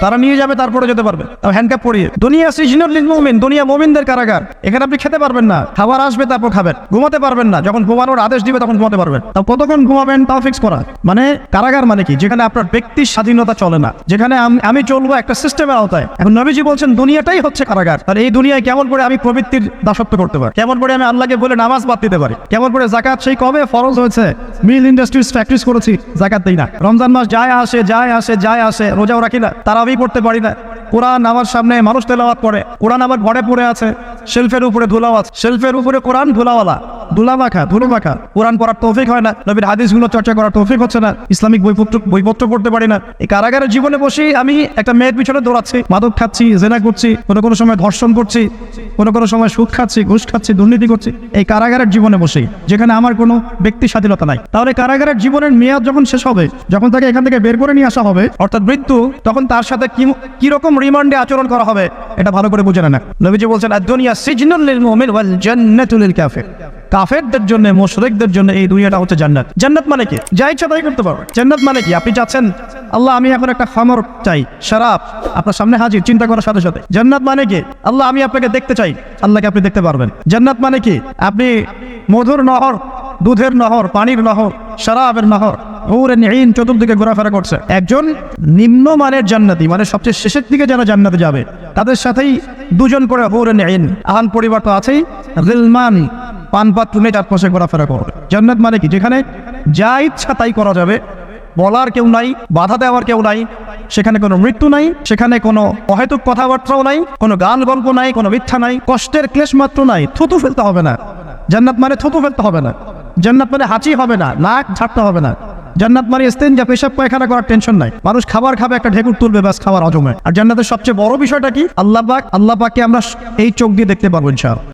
তারা নিয়ে যাবে, তারপরে যেতে পারবে। তাও হ্যান্ডক্যাপ পরিয়ে। দুনিয়া সিজনুল মুমিন, দুনিয়া মুমিনদের কারাগার। এখানে আপনি খেতে পারবেন না। খাবার আসবে, তারপর খাবেন। ঘুমাতে পারবেন না। যখন ঘুমানোর আদেশ দিবে, তখন ঘুমাতে পারবেন। তাও কতক্ষণ ঘুমাবেন, তাও ফিক্স করা। মানে কারাগার মানে কি? যেখানে আপনার ব্যক্তির স্বাধীনতা চলে না। যেখানে আমি চলবো একটা সিস্টেমের আওতায়। এখন নবীজি বলছেন, দুনিয়াটাই হচ্ছে কারাগার। তাহলে এই দুনিয়ায় কেমন করে আমি প্রবৃত্তির দাসত্ব করতে পারি? কেমন করে আমি আল্লাহকে বলে নামাজ বাদ দিতে পারি? কেমন করে জাকাত সেই কবে ফরজ হয়েছে? মিল ইন্ডাস্ট্রিজ ফ্যাক্টরিজ করেছি জাকাত দিই না। রমজান মাস যায় আসে যায় আসে যায় আসে, রোজাও রাখি না। তারাবি পড়তে পারি না। কোরআন আমার সামনে মানুষ তেলাওয়াত করে। কোরআন আমার ঘরে পড়ে আছে, শেলফের উপরে ধুলাও আছে। শেলফের উপরে কোরআন ধুলাওয়ালা। ধুলা মাখা ধুলো মাখা কোরআন পড়ার তৌফিক হয় না। নবীর হাদিসগুলো চর্চা করার তৌফিক হচ্ছে না। ইসলামিক বইপত্র বইপত্র পড়তে পারি না। এই কারাগারের জীবনে বসেই আমি একটা মেয়ের পিছনে দৌড়াচ্ছি। মাদক খাচ্ছি, জেনা করছি। কোনো কোনো সময় ধর্ষণ করছি। কোনো কোনো সময় সুদ খাচ্ছি, ঘুষ খাচ্ছি, দুর্নীতি করছি। এই কারাগারের জীবনে বসেই, যেখানে আমার কোনো ব্যক্তি স্বাধীনতা নাই। তাহলে কারাগারের জীবনের মেয়াদ যখন শেষ হবে, যখন তাকে এখান থেকে বের করে নিয়ে আসা হবে, অর্থাৎ মৃত্যু, তখন তার সাথে কি কীরকম রিমান্ডে আচরণ করা হবে, এটা ভালো করে বুঝে না নবীজি বলছেন দুনিয়া সিজনুল লিল মুমিন ওয়াল জান্নাতুল লিল কাফির। কাফেরদের জন্য, মুশরিকদের জন্য এই দুনিয়াটা হচ্ছে জান্নাত। জান্নাত মানে কি? যা ইচ্ছা তাই করতে পারবে। জান্নাত মানে কি? আপনি চাচ্ছেন, আল্লাহ, আমি এখন একটা খামর চাই, শরাব, আপনার সামনে হাজির, চিন্তা করার সাথে সাথে। জান্নাত মানে কি? আল্লাহ, আমি আপনাকে দেখতে চাই, আল্লাহকে আপনি দেখতে পারবেন। জান্নাত মানে কি? আপনি মধুর নহর, দুধের নহর, পানির নহর, শরাবের নহর ওরে নিন চতুর্দিকে ঘোরাফেরা করছে। একজন নিম্নমানের জান্নাতি মানে সবচেয়ে শেষের দিকে যারা জান্নাতে যাবে, তাদের সাথেই দুজন করে হৌরে নিন আহান পরিবার তো আছেই। রিলমান পানপাত্র নিয়ে চারপাশে ঘোরাফেরা করবে জান্নাত মানে কি? যেখানে যা ইচ্ছা তাই করা যাবে। বলার কেউ নাই, বাধা দেওয়ার কেউ নাই, সেখানে কোনো মৃত্যু নাই, সেখানে কোনো অহেতুক কথাবার্তাও নাই, কোনো গান গল্প নাই, কোনো মিথ্যা নাই, কষ্টের ক্লেশ মাত্র নাই, থুতু ফেলতে হবে না। জান্নাত মানে থুতু ফেলতে হবে না। জান্নাত মানে হাঁচি হবে না, নাক ঝাড়তে হবে না। জান্নাত মানে এসতেন যা পেশাব পায়খানা করার টেনশন নাই। মানুষ খাবার খাবে, একটা ঢেকুর তুলবে, ব্যাস খাবার হজমে। আর জান্নাতের সবচেয়ে বড় বিষয়টা কি? আল্লাহ পাক, আল্লাহ পাককে আমরা এই চোখ দিয়ে দেখতে পারব ইনশাআল্লাহ।